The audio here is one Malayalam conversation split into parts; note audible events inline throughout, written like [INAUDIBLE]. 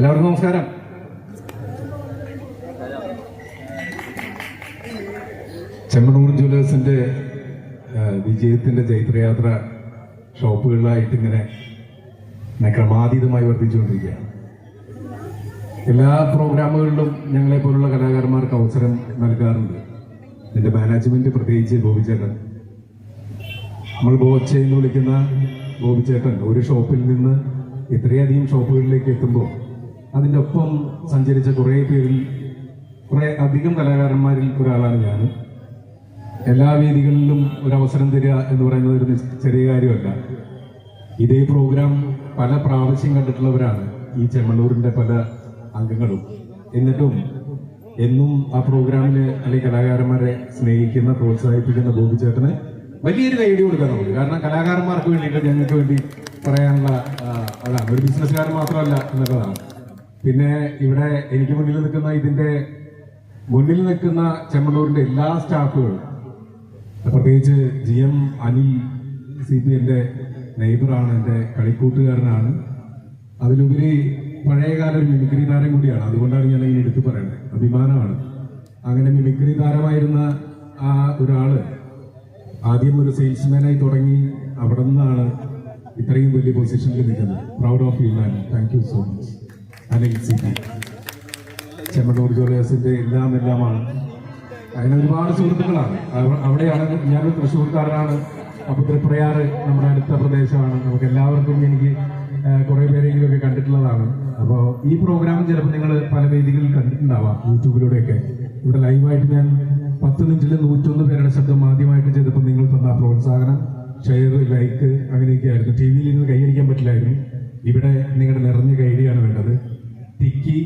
എല്ലാവർക്കും നമസ്കാരം. ചെമ്മണൂർ ജ്വല്ലേഴ്സിന്റെ വിജയത്തിന്റെ ചൈത്രയാത്ര ഷോപ്പുകളിലായിട്ട് ഇങ്ങനെ ക്രമാതീതമായി വർദ്ധിച്ചുകൊണ്ടിരിക്കുകയാണ്. എല്ലാ പ്രോഗ്രാമുകളിലും ഞങ്ങളെ പോലുള്ള കലാകാരന്മാർക്ക് അവസരം നൽകാറുണ്ട്. ഇതിന്റെ മാനേജ്മെന്റ് പ്രത്യേകിച്ച് ഗോപിച്ചേട്ടൻ. നമ്മൾ ബോച്ചെ എന്ന് വിളിക്കുന്ന ഗോപിച്ചേട്ടൻ ഒരു ഷോപ്പിൽ നിന്ന് ഇത്രയധികം ഷോപ്പുകളിലേക്ക് എത്തുമ്പോൾ അതിന്റെ ഒപ്പം സഞ്ചരിച്ച കുറേ പേരിൽ കുറേ അധികം കലാകാരന്മാരിൽ ഒരാളാണ് ഞാൻ എല്ലാ വേദികളിലും ഒരു അവസരം തരിക എന്ന് പറയുന്നത് ഒരു ചെറിയ കാര്യമല്ല. ഇതേ പ്രോഗ്രാം പല പ്രാവശ്യം കണ്ടിട്ടുള്ളവരാണ് ഈ ചെമ്മണ്ണൂരിന്റെ പല അംഗങ്ങളും. എന്നിട്ടും എന്നും ആ പ്രോഗ്രാമിന് അല്ലെങ്കിൽ കലാകാരന്മാരെ സ്നേഹിക്കുന്ന പ്രോത്സാഹിപ്പിക്കുന്ന ഗോപിച്ചേട്ടന് വലിയൊരു കൈയടി കൊടുക്കാൻ നമുക്ക്. കാരണം കലാകാരന്മാർക്ക് വേണ്ടിയിട്ട് ഞങ്ങൾക്ക് വേണ്ടി പറയാനുള്ള അതാണ്. ഒരു ബിസിനസ്സുകാരൻ മാത്രമല്ല എന്നുള്ളതാണ്. പിന്നെ ഇവിടെ എനിക്ക് മുന്നിൽ നിൽക്കുന്ന ഇതിന്റെ മുന്നിൽ നിൽക്കുന്ന ചെമ്മണൂരിന്റെ എല്ലാ സ്റ്റാഫുകളും പ്രത്യേകിച്ച് G M Anil C P എന്റെ നെയ്ബറാണ് എന്റെ കളിക്കൂട്ടുകാരനാണ്. അതിലുപരി പഴയകാല ഒരു മിമിക്രി താരം കൂടിയാണ്. അതുകൊണ്ടാണ് ഞാൻ ഇങ്ങനെ എടുത്തു പറയുന്നത് അഭിമാനമാണ്. അങ്ങനെ മിമിക്രി താരമായിരുന്ന ആ ഒരാൾ ആദ്യം ഒരു സെയിൽസ്മാനായി തുടങ്ങി അവിടെ നിന്നാണ് ഇത്രയും വലിയ പൊസിഷനിൽ നിൽക്കുന്നത്. Proud of you man thank you so much Anil C P Chemmanur ജ്വല്ലേഴ്സിന്റെ എല്ലാം എല്ലാമാണ് അതിന് ഒരുപാട് സുഹൃത്തുക്കളാണ്. അവിടെയാണ് ഞാനൊരു തൃശ്ശൂർക്കാരനാണ്. അപ്പൊ തൃപ്രയാറ് നമ്മുടെ അടുത്ത പ്രദേശമാണ്. നമുക്ക് എല്ലാവർക്കും എനിക്ക് കുറെ പേരെങ്കിലുമൊക്കെ കണ്ടിട്ടുള്ളതാണ്. അപ്പോൾ ഈ പ്രോഗ്രാം ചിലപ്പോൾ നിങ്ങൾ പല വേദികളിൽ കണ്ടിട്ടുണ്ടാവാം യൂട്യൂബിലൂടെയൊക്കെ. ഇവിടെ ലൈവായിട്ട് ഞാൻ പത്ത് മിനിറ്റിൽ നൂറ്റൊന്ന് പേരുടെ ശബ്ദം ആദ്യമായിട്ട് ചെയ്തപ്പോൾ നിങ്ങൾ തന്ന പ്രോത്സാഹനം ഷെയർ ലൈക്ക് അങ്ങനെയൊക്കെ ആയിരുന്നു ടി വിയിൽ നിന്ന് കൈയടിക്കാൻ പറ്റില്ലായിരുന്നു. ഇവിടെ നിങ്ങളുടെ നിറഞ്ഞ കൈയടിയാണ് വേണ്ടത്. തിക്കി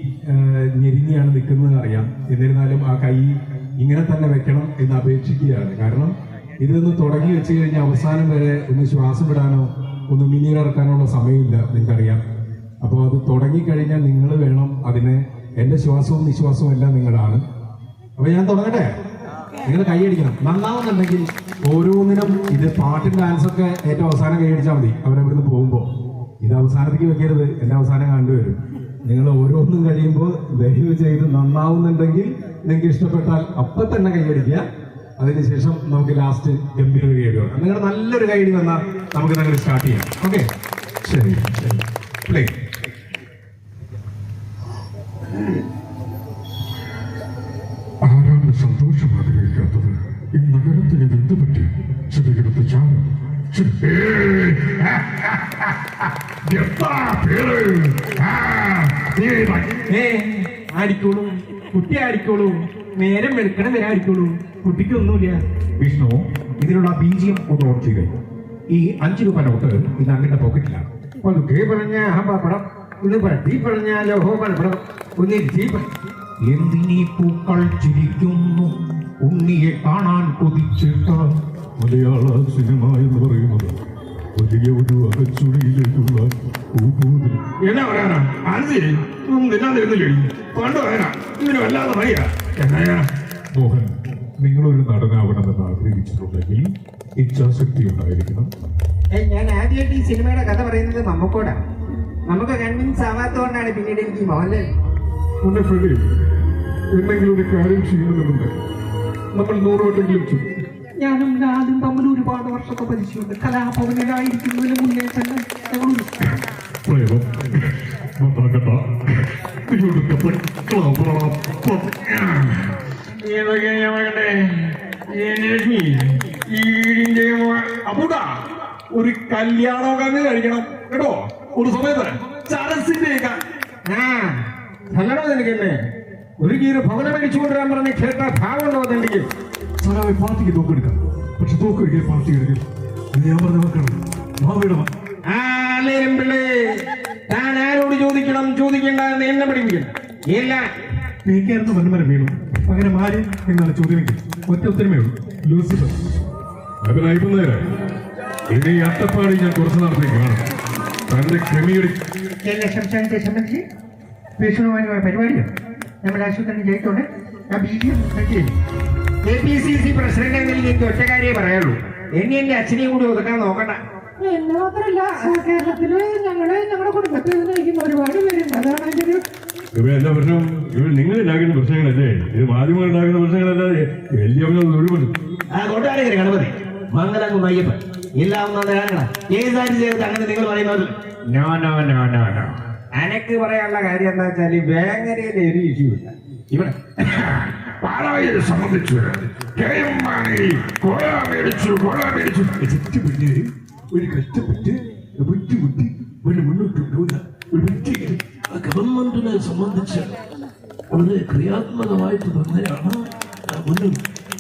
ഞെരിഞ്ഞാണ് നിൽക്കുന്നത് അറിയാം. എന്നിരുന്നാലും ആ കൈ ഇങ്ങനെ തന്നെ വെക്കണം എന്ന് അപേക്ഷിക്കുകയാണ്. കാരണം ഇതൊന്ന് തുടങ്ങി വെച്ച് കഴിഞ്ഞാൽ അവസാനം വരെ ഒന്ന് ശ്വാസം വിടാനോ ഒന്ന് മിനിയിറക്കാനുള്ള സമയമില്ല നിങ്ങൾക്കറിയാം. അപ്പോൾ അത് തുടങ്ങിക്കഴിഞ്ഞാൽ നിങ്ങൾ വേണം അതിനെ എന്റെ ശ്വാസവും നിശ്വാസവും എല്ലാം നിങ്ങളാണ്. അപ്പോൾ ഞാൻ തുടങ്ങട്ടെ? നിങ്ങൾ കൈയടിക്കണം നന്നാവുന്നുണ്ടെങ്കിൽ ഓരോന്നിനും ഇത് പാട്ടും ഡാൻസൊക്കെ ഏറ്റവും അവസാനം കൈയടിച്ചാൽ മതി. അവരവിടുന്ന് പോകുമ്പോൾ. ഇത് അവസാനത്തേക്ക് വെക്കരുത്. എന്റെ അവസാനം കണ്ടുവരും. നിങ്ങൾ ഓരോന്നും കഴിയുമ്പോൾ ദയവ് ചെയ്ത് നന്നാവുന്നുണ്ടെങ്കിൽ നിങ്ങൾക്ക് ഇഷ്ടപ്പെട്ടാൽ അപ്പൊ തന്നെ കൈയടിക്കുക അതിനുശേഷം നമുക്ക് ലാസ്റ്റ് ഗംഭീര കൈയടി വേണം നിങ്ങളുടെ നല്ലൊരു കൈയടി വന്നാൽ നമുക്ക് നിങ്ങൾ സ്റ്റാർട്ട് ചെയ്യാം. ഓക്കെ ശരി പ്ലേ ആരാണ് സന്തോഷം ആഗ്രഹിക്കാത്തത് ഈ നഗരത്തിന് എന്ത് പറ്റി? ചെറുകിടത്ത് [LAUGHS] ഏ ആടിക്കോളൂ. കുട്ടി ആടിക്കോളൂ. നേരം വെളുക്കണം വരെ ആടിക്കോളൂ. കുട്ടിക്കൊന്നുമില്ല വിഷ്ണു ഇതിനുള്ള ബീജിയം ഒന്ന് ചെയ്യുക ഈ അഞ്ചു രൂപ നോട്ട് ഇത് അങ്ങയുടെ പോക്കറ്റിലാണ് പതുക്കെ പറഞ്ഞ പപ്പടം ഇത് പറ്റി പറഞ്ഞാലോ പടപടം ഒന്ന് എന്തിനീ പൂക്കൾ ചിരിക്കുന്നു? ഉണ്ണിയെ കാണാൻ കൊതിച്ചിട്ട മലയാള സിനിമ എന്ന് പറയുന്നത് വലിയ ഒരു അകച്ചുടിയിലേക്കുള്ള എന്നാ പറയാനാ? അത് ഒന്നും തിന്നാതിരുന്നില്ലേ പണ്ട് പറയാനാ ഇതിന് വല്ലാതെ വയ്യ എന്നാ മോഹൻ നിങ്ങളൊരു നടനാവണമെന്ന് ആഗ്രഹിച്ചിട്ടുണ്ടെങ്കിൽ ഇച്ഛാശക്തി ഉണ്ടായിരിക്കണം. ഞാൻ ആദ്യമായിട്ട് ഈ സിനിമയുടെ കഥ പറയുന്നത് മമ്മക്കോടാ. നമുക്ക് കൺവിൻസ് ആവാത്തതുകൊണ്ടാണ് പിന്നീട് എനിക്ക് മോഹൻലാൽ ഫ്രെഡി എന്തെങ്കിലും ഒരു കാര്യം ചെയ്യുന്നുണ്ട് നമ്മൾ നൂറുവട്ടെങ്കിലും ചെയ്യും. ഞാനും ഞാനും തമ്മിൽ ഒരുപാട് വർഷത്തെ പരിചയമുണ്ട്. കലാഭവനിലായിരിക്കുന്നതിന് മുന്നേ തന്നെ ഒരു അപ്പൂട്ടാ കല്യാണമൊക്കെ അങ്ങ് കഴിക്കണം കേട്ടോ? ഒരു സമയത്ത് ചരസിന്റെ നിനക്കല്ലേ ഒരു കീര് ഭവനം മേടിച്ചു കൊണ്ടുവരാൻ പറഞ്ഞ് കേട്ട ഭാഗം ഉണ്ടോ സാറാവെ പാർട്ടിക്ക് തോക്കെടുക്കാം പക്ഷെ തോക്കൊരിക്കലും പാർട്ടി എടുക്കും. ഞാൻ പറഞ്ഞ മക്കളാണ് മാമിയുടെ താൻ ആരോട് ചോദിക്കണം? ചോദിക്കേണ്ട എന്ന് എന്നെ പഠിപ്പിക്കണം. ഇല്ല. നീക്കായിരുന്നു വന്മരം വീണു. അങ്ങനെ ആരും എന്നാണ് ചോദ്യമെങ്കിൽ ഒറ്റ ഉത്തരമേ ഉള്ളൂ. ലൂസിഫർ. ഇനി അട്ടപ്പാടി ഞാൻ കുറച്ചു നാളത്തേക്ക് കാണും. തന്റെ ക്രമിയുടെ എന്നെ സംസ്ഥാനത്തെ സംബന്ധിച്ച് വിഷ്ണുവാനുമായ പരിപാടിയാണ്. നമ്മുടെ ആശുപത്രി ജയിച്ചോണ്ട് ആ B D A P C C president എന്ന എനിക്ക് ഒറ്റ കാര്യമേ പറയുള്ളൂ. എന്നെ എന്റെ അച്ഛനെയും കൂടി ഒതുക്കാൻ നോക്കണ്ട. എന്നെ മാത്രല്ല കേരളത്തിൽ ഞങ്ങൾ ഞങ്ങളുടെ കുടുംബത്തിൽ നയിക്കുന്ന ഒരുപാട് പേരുണ്ട്. അതാണ് എന്റെ ഒരു ഇവ എന്താ പ്രശ്നം? ഇവ നിങ്ങൾ ഉണ്ടാക്കുന്ന പ്രശ്നങ്ങളല്ലേ? ഇത് മാധ്യമങ്ങൾ ഉണ്ടാക്കുന്ന പ്രശ്നങ്ങളല്ലാതെ എല്ലാവരും ഒഴിവുണ്ട് ആ കൊട്ടാരക്കര ഗണപതി. മംഗലം അയ്യപ്പൻ കാരണം ഏതാണ്ട് ചെയ്ത് അങ്ങനെ നിങ്ങൾ പറയുന്നത്. No no no no no അനക്ക് പറയാനുള്ള കാര്യം എന്താ വെച്ചാൽ വേങ്ങരയിൽ ഒരു ഇഷ്യൂ ഇല്ല. ഇവിടെ. പാലായെ സംബന്ധിച്ച് കെ എം മാണി കൊല മേടിച്ചു കൊല മേടിച്ചു ചുറ്റു പിന്നീട് ഒരു കഷ്ടപ്പെട്ട് ബുദ്ധിമുട്ടി ഒരു മുന്നോട്ട് കൊണ്ടുവന്ന ഒരു വ്യക്തിയെ ആ ഗവൺമെന്റിനെ സംബന്ധിച്ച് വളരെ ക്രിയാത്മകമായിട്ട് തന്നെയാണ് മുന്നിൽ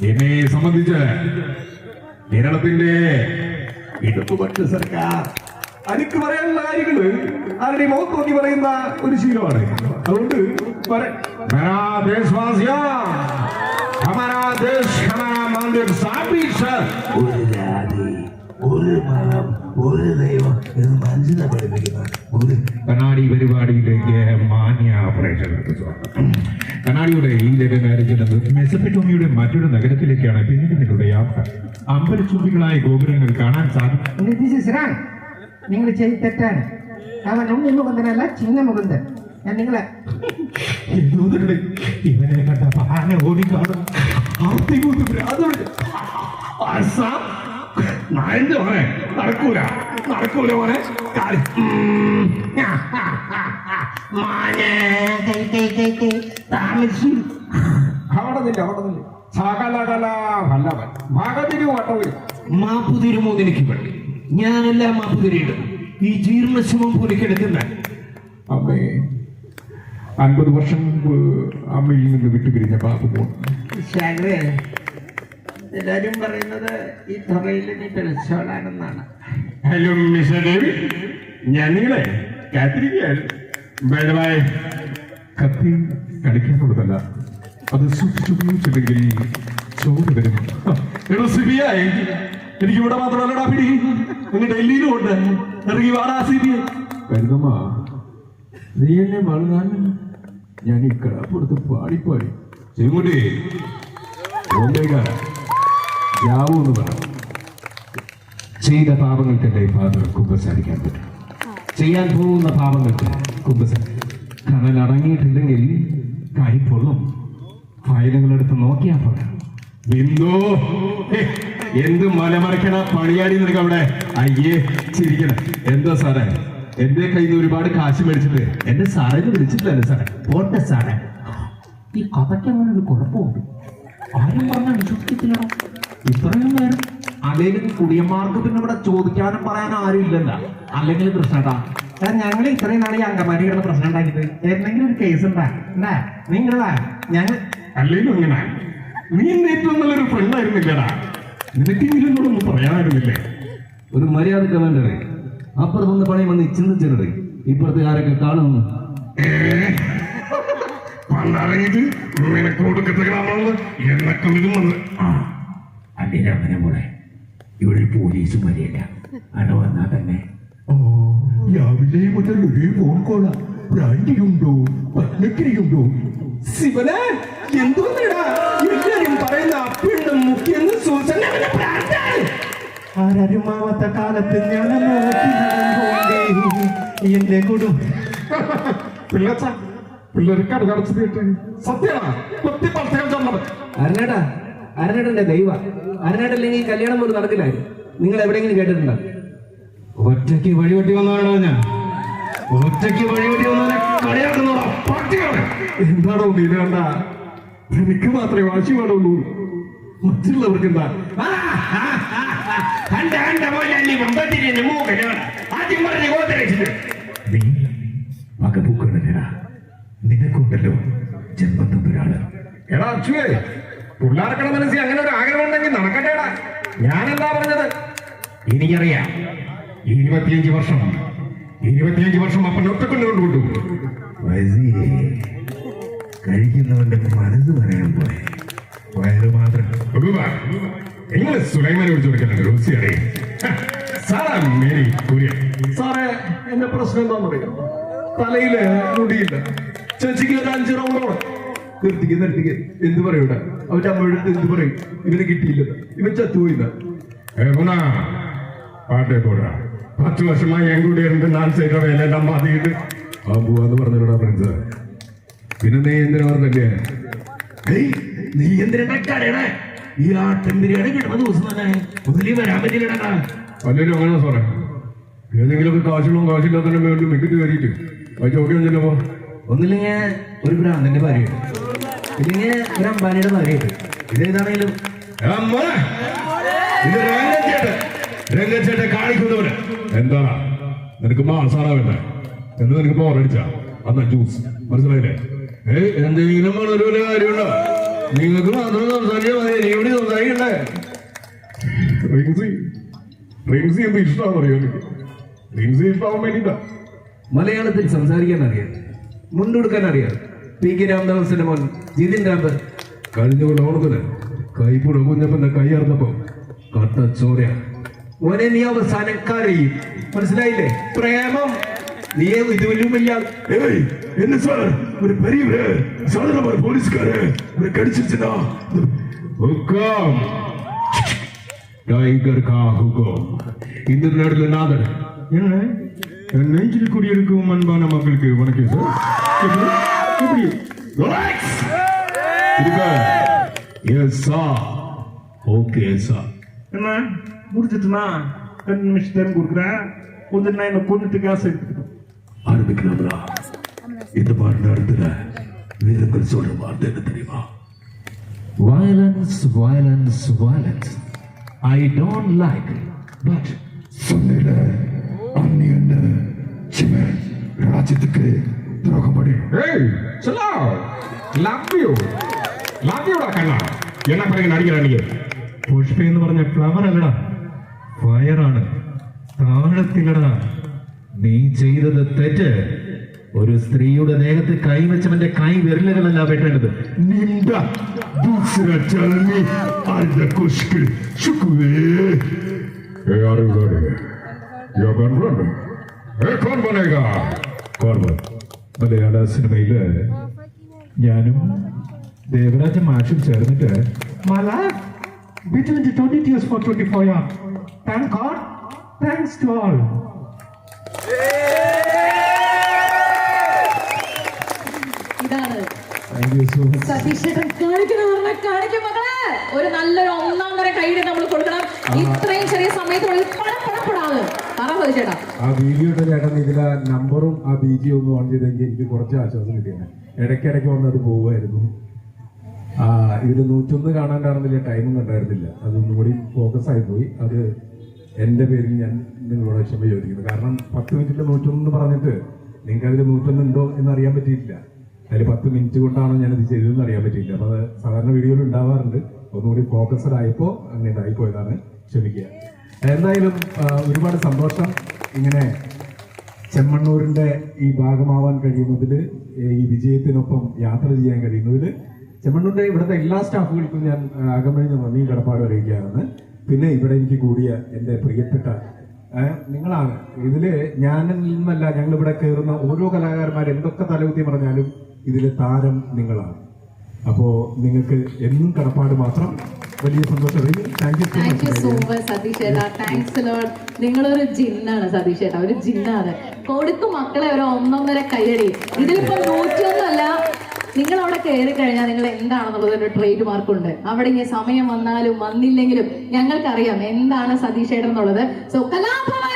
എന്നെ സംബന്ധിച്ച് കേരളത്തിന്റെ ഇടതുപക്ഷ സർക്കാർ എനിക്ക് പറയാനുള്ള കാര്യങ്ങള് ആരുടെ മുഖത്ത് നോക്കി പറയുന്ന ഒരു ശീലമാണ് അതുകൊണ്ട് പറ- मेरा देशवासियों हमारा देश हमारा मंदिर साबित है ഒരു ജാതി ഒരു മതം ഒരു ദൈവം എന്ന് മനുഷ്യനെ പഠിപ്പിക്കുന്ന ഒരു കണ്ണാടി പരിപാടിയിലേക്ക് മാന്യ പ്രേക്ഷകർക്ക് സ്വാഗതം കണ്ണാടിയുടെ ഈ രംഗകാര്യത്തിൽ മെസപ്പറ്റോമിയുടെ മറ്റൊരു നഗരത്തിലേക്കാണ് പിന്നീട് നിങ്ങളുടെ യാത്ര അമ്പലച്ചുംബികളായ ഗോപുരങ്ങൾ കാണാൻ സാധിക്കും ദിസ് ഇസ് റാങ് നിങ്ങൾ ചെയ്ത് തെറ്റാണ്. അവൻ ഉണ്ണി മുകുന്ദനല്ല ചിന്ന മുകുന്ദൻ. ഞാൻ നിങ്ങളെ ഇവനെ കണ്ട പാന ഓടിക്കാണ്? നടക്കൂല. നടക്കൂല മോനെ. ഭഗതിരു വേണ്ടി ഞാനെല്ലാം മാപ്പ് തിരിയിടും ഈ ജീർണശമം പോലെ കിടക്കുന്ന. അമ്മേ അൻപത് വർഷം മുമ്പ് അമ്മയിൽ നിന്ന് വിട്ടുപിരിഞ്ഞ ബാബു മോൻ ശാഖേ എല്ലാരും പറയുന്നത് ഈ തുറയിൽ നീ പിഴച്ചോളാണെന്നാണ് ഹലോ മിസ്റ്റർ ഞാൻ നിങ്ങളെ കാത്തിരിക്കുകയാണ്. കത്തി കളിക്കാനുള്ളതല്ല അത് സൂക്ഷിച്ചു ചോറ് വരും എടോ സിബിഐ എനിക്ക് ഇവിടെ മാത്രമല്ലടാ പിടി. നിങ്ങൾ ഡൽഹിയിലും ഉണ്ട്. ഇറങ്ങി കരുതമ്മ നീ എന്നെ ഞാൻ ഈ കടപ്പുറത്ത് പാടിപ്പാടി ചെങ്കുട്ടി ഓമേഗ ജാവു എന്ന് പറ ചെയ്ത പാപങ്ങൾക്കല്ലേ ഫാദർ കുമ്പസാരിക്കാൻ പറ്റും. ചെയ്യാൻ പോകുന്ന പാപങ്ങൾക്ക് കുമ്പസാരിക്കും. കടൽ അടങ്ങിയിട്ടില്ലെങ്കിൽ കൈ പൊള്ളും. ഫയലുകളെടുത്ത് നോക്കിയാ പോരാ. ബിന്ദു. എന്ത് മലമറിക്കണ പണിയാടി നിനക്ക് അവിടെ? അയ്യേ ചിരിക്കണം. എന്താ സാറേ? എന്റെ കയ്യിൽ നിന്ന് ഒരുപാട് കാശ് മേടിച്ചിട്ട് എന്റെ സാറേ വിളിച്ചിട്ടില്ലല്ലോ സാറേ. പോട്ടെ സാറേ. ഈ കഥയ്ക്ക് അങ്ങനെ ഒരു കുഴപ്പമുണ്ട്. ആരും പറഞ്ഞാൽ വിശ്വസിക്കത്തില്ലടോ ഇത്രയും നേരം അല്ലെങ്കിൽ കുടിയന്മാർക്ക് പിന്നെ ഇവിടെ ചോദിക്കാനും പറയാനും ആരും ഇല്ലല്ലോ. അല്ലെങ്കിൽ കൃഷ്ണട്ടാ ഞങ്ങൾ ഇത്രയും നാളെ ഈ അങ്കമാലിയുടെ പ്രശ്നം ഉണ്ടാക്കിയത്. എന്തെങ്കിലും ഒരു കേസ് ഉണ്ടാ? ഉണ്ടാ നിങ്ങളാ ഞങ്ങൾ അല്ലെങ്കിലും ഇങ്ങനെ. നീ ഏറ്റവും നല്ലൊരു ഫ്രണ്ട് ആയിരുന്നില്ലടാ നിനക്കെങ്കിലും എന്നോടൊന്നും പറയാനായിരുന്നില്ലേ? ഒരു മര്യാദ വേണ്ടേ അപ്പുറത്ത് വന്ന് പണി വന്ന് ചിന്തിച്ചിടേ ഇപ്പുറത്തെ ആരൊക്കെ കാണുന്നു. പണ്ടറിഞ്ഞിട്ട് നിനക്ക് കൊടുക്കത്തകളാണെന്ന് എന്നൊക്കെ ഇതും വന്ന്. ആ അല്ലേ അങ്ങനെ മോളെ. ഇവിടെ പോലീസും വരില്ല വന്നാൽ തന്നെ. ഓ രാവിലെ മുതൽ ഒരേ ഫോൺ കോളാ ബ്രാൻഡിയുണ്ടോ പത്മക്കിരിയുണ്ടോ ശിവനെ എന്തോന്നിടാ ആരരുമാവാത്ത കാലത്ത് ഞാൻ എന്റെ കുടുംബം പിള്ളച്ച പിള്ളേർക്ക് അത് കടച്ചു തീട്ടെ സത്യമാ കുത്തി പർത്തകൾ ചൊന്നത് അരനേട്ടാ അരനേട്ടന്റെ ദൈവ. അരനേടല്ലെങ്കിൽ കല്യാണം പോലും നടക്കില്ലായിരുന്നു. നിങ്ങൾ എവിടെയെങ്കിലും കേട്ടിട്ടുണ്ടോ? ഒറ്റയ്ക്ക് വഴിവെട്ടി വന്നാണോ ഞാൻ ഒറ്റയ്ക്ക് വഴിവെട്ടി വന്നവനെ കളിയാക്കുന്നതാ. പട്ടികളെ എന്താണോ നീലേണ്ട എനിക്ക് മാത്രമേ വാശി പാടുള്ളൂ മറ്റുള്ളവർക്ക് എന്താ? കണ്ട കണ്ട പോലെ നീ മുമ്പത്തിരി മൂക്കനാണ് ആദ്യം പറഞ്ഞ ഗോത്രച്ചിട്ട് നീ വകപൂക്കണല്ലടാ നിനക്കുണ്ടല്ലോ ജന്മത്തമ്പുരാൾ എടാ അച്ചുവേ പിള്ളേർക്കട മനസ്സിൽ അങ്ങനെ ഒരു ആഗ്രഹം ഉണ്ടെങ്കിൽ നടക്കട്ടേടാ. ഞാനെന്താ പറഞ്ഞത്? എനിക്കറിയാം ഇരുപത്തിയഞ്ച് വർഷം. ഇരുപത്തിയഞ്ച് വർഷം ഒറ്റക്കൊണ്ട് കൊണ്ടുകൊണ്ടു വൈസിയെ കഴിക്കുന്നവന്റെ മനസ്സ് പറയാൻ പോയെ. പറയാതെ മാത്രം നിങ്ങൾ സുലൈമാനെ വിളിച്ചു കൊടുക്കുന്നുണ്ട് റോസി അറിയാം. Sara Mary Kurian. സാറേ എന്റെ പ്രശ്നം എന്താണെന്നറിയാം തലയിൽ മുടിയില്ല. ചേച്ചിക്ക് ഒരു അഞ്ച് റൗണ്ടോടെ നിർത്തിക്ക് നിർത്തിക്ക്. എന്ത് പറയൂട അവന്റെ അമ്മയുടെ എന്ത് പറയും? ഇവന് കിട്ടിയില്ല. ഇവൻ ചത്തുപോയില്ല. പാട്ടേ കൂടാ പത്ത് വർഷമായി ഞാൻ കൂടി ഇറങ്ങി നാല് സൈഡ് വേല മാതിയിട്ട് ആ പോവാന്ന് പറഞ്ഞിട്ടാ ഫ്രണ്ട്സ് പിന്നെ നീ എന്തിനാ പറഞ്ഞല്ലേ നീ എന്തിനാ കടയണേ ഈ ആട്ടൻ ബിരിയാണി കിട്ടുന്ന ദിവസം തന്നെ മുതലേ വരാൻ പറ്റില്ലടാ പലരും അങ്ങനെ സാറേ. ഏതെങ്കിലുമൊക്കെ കാശുള്ളതും കാശില്ലാത്തതിനും വേണ്ടി മിക്കറ്റ് കയറിയിട്ട്. അത് ചോദിക്കാൻ ചെല്ലുമ്പോ ഒന്നില്ലെങ്കിൽ ഒരു ഭ്രാന്തന്റെ ഭാര്യയുണ്ട് ഇല്ലെങ്കിൽ ഒരു അംബാനിയുടെ ഭാര്യയുണ്ട് ഇതേതാണെങ്കിലും ഇത് രംഗച്ചേട്ടൻ. രംഗച്ചേട്ടൻ കാണിക്കുന്നവന്. എന്താ നിനക്ക് മാസാറാ വേണ്ടേ എന്ന് നിനക്ക് പോറടിച്ച. അന്ന ജ്യൂസ്. മനസ്സിലായില്ലേ? ഏ എന്തെങ്കിലും വളരെ ഒരു കാര്യമുണ്ടോ? നിങ്ങൾക്ക് മാത്രം സംസാരിക്കാൻ മതി. നീ ഇവിടെ സംസാരിക്കണ്ടേ? റിൻസി റിൻസി എന്ത് ഇഷ്ടമാണെന്ന് അറിയോ എനിക്ക്? റിൻസി ഇഷ്ടമാവാൻ വേണ്ടിട്ടാ മലയാളത്തിൽ സംസാരിക്കാൻ അറിയാം. മുണ്ടെടുക്കാൻ അറിയാം. പി കെ രാമദാസിന്റെ മോൻ ജിതിൻ രാമ് കഴിഞ്ഞ ഓണത്തിന് കൈപ്പുഴ കുഞ്ഞപ്പന്റെ കൈ അറിഞ്ഞപ്പോ കട്ട ചോര ഒരേ നീ അവസാനം കരയും. മനസ്സിലായില്ലേ? പ്രേമം. நீ ஏன் இது வரையும் ஐயா. ஏய் என்ன சார்? ஒரு பெரிய சாதாரண போலீஸ்காரு. ஒரு கடிச்சிருச்சுன்னா. உட்காம் டைகர் கா ஹுகம் இந்த நேரத்தில் நாதர். என்ன? நெஞ்சில் குடியிருக்கும் அன்பான மக்களுக்கு வணக்கம் சார். எப்படி? இருக்கா எஸ் சார் ஓகே சார் என்ன? முடிச்சிட்டுனா கன்மிஷன் கொடுக்குறேன். கொஞ்சம் நான் என்ன பொண்ணுத்துக்கு ஆசை ஆரம்பிக்கலாம்டா இந்த மாதிரி நேரத்துல வீரங்கள் சொல்ற வார்த்தை என்ன தெரியுமா Violence, violence, violence. I don't like it, but சொன்னில அன்னி என்ன சிவன் ராஜ்யத்துக்கு துரோகம் பண்ணி ஏய் சொல்லா லவ் யூ ലവ് യുടാ കണ്ണ എന്നാ പറയുക നടിക്കണ നീ പുഷ്പ എന്ന് പറഞ്ഞ ഫ്ലവർ അല്ലടാ ഫയറാണ് താഴത്തിലടാ നീ ചെയ്തത് തെറ്റ് ഒരു സ്ത്രീയുടെ ദേഹത്ത് കൈവച്ചവന്റെ കൈ വിരലുകളല്ല നിന്ദ മലയാള സിനിമയിൽ ഞാനും ദേവരാജ മാഷും ചേർന്നിട്ട് Between the 20 years for 24 years. Thank God. Thanks to. Thank you so much സതീഷേട്ടൻ കാണിക്കണം പറഞ്ഞാൽ കാണിക്കും മക്കളെ. ഒരു നല്ലൊരു ഒന്നാം തരം കൈയ്യടി നമ്മൾ കൊടുക്കണം. ഇത്രയും ചെറിയ സമയത്തിനുള്ളിൽ പടപ്പടപ്പെടാതെ പറ സതീഷേട്ടാ ആ വീഡിയോ ഇട്ട ചേട്ടൻ ഇതിലെ നമ്പറും ആ ബി ജി ഒന്ന് ഓൺ ചെയ്തെങ്കിൽ എനിക്ക് കുറച്ച് ആശ്വാസം കിട്ടിയാണ് ഇടയ്ക്കിടയ്ക്ക് വന്ന് അത് പോവുമായിരുന്നു. ആ ഇതിൽ നൂറ്റൊന്ന് കാണാണ്ടാണെന്നില്ല ടൈമും കണ്ടായിരുന്നില്ല അതൊന്നും കൂടി ഫോക്കസ് ആയി പോയി. അത് എന്റെ പേരിൽ ഞാൻ നിങ്ങളോട് ക്ഷമ ചോദിക്കുന്നു. കാരണം പത്ത് മിനിറ്റിൽ നൂറ്റൊന്ന് പറഞ്ഞിട്ട് നിങ്ങൾക്ക് അതിൽ നൂറ്റൊന്ന് ഉണ്ടോ എന്ന് അറിയാൻ പറ്റിയിട്ടില്ല. അതിൽ പത്ത് മിനിറ്റ് കൊണ്ടാണോ ഞാനത് ചെയ്തതെന്ന് അറിയാൻ പറ്റിയില്ല. അപ്പോൾ അത് സാധാരണ വീഡിയോയിൽ ഉണ്ടാവാറുണ്ട്. ഒന്നുകൂടി ഫോക്കസ്ഡ് ആയപ്പോൾ അങ്ങനെ ഉണ്ടായിപ്പോയതാണ് ക്ഷമിക്കുക. എന്തായാലും ഒരുപാട് സന്തോഷം. ഇങ്ങനെ ചെമ്മണ്ണൂരിന്റെ ഈ ഭാഗമാവാൻ കഴിയുന്നതിൽ ഈ വിജയത്തിനൊപ്പം യാത്ര ചെയ്യാൻ കഴിയുന്നതിൽ ചെമ്മണ്ണൂരിന്റെ ഇവിടുത്തെ എല്ലാ സ്റ്റാഫുകൾക്കും ഞാൻ അകമഴിഞ്ഞ നന്ദി കടപ്പാട് അറിയിക്കുകയാണെന്ന് പിന്നെ ഇവിടെ എനിക്ക് കൂടിയ എന്റെ പ്രിയപ്പെട്ട നിങ്ങളാണ്. ഇതിൽ ഞാനിൽ നിന്നല്ല ഞങ്ങൾ ഇവിടെ കയറുന്ന ഓരോ കലാകാരന്മാർ എന്തൊക്കെ തലകുത്തി പറഞ്ഞാലും ഇതിലെ താരം നിങ്ങളാണ്. അപ്പോ നിങ്ങൾക്ക് എന്നും കടപ്പാട് മാത്രം വലിയ സന്തോഷം. Thank you so much much Satheesh ചേട്ടാ. താങ്ക്സ് ലോഡ് നിങ്ങളൊരു ജിന്നാണ് സതീഷ് ചേട്ടാ. ഒരു ജിന്നാണ്. കൊടുക്കും മക്കളെ ഒരു ഒന്നൊന്നര കയ്യടി. ഇതിലിപ്പോ നൂറ്റിയൊന്നല്ല നിങ്ങൾ അവിടെ കയറി കഴിഞ്ഞാൽ നിങ്ങൾ എന്താണെന്നുള്ളത് ഒരു ട്രേഡ് മാർക്കുണ്ട് അവിടെ ഇനി സമയം വന്നാലും വന്നില്ലെങ്കിലും ഞങ്ങൾക്കറിയാം എന്താണ് സതീഷ് ചേട്ടൻ എന്നുള്ളത്. സോ കലാഭവൻ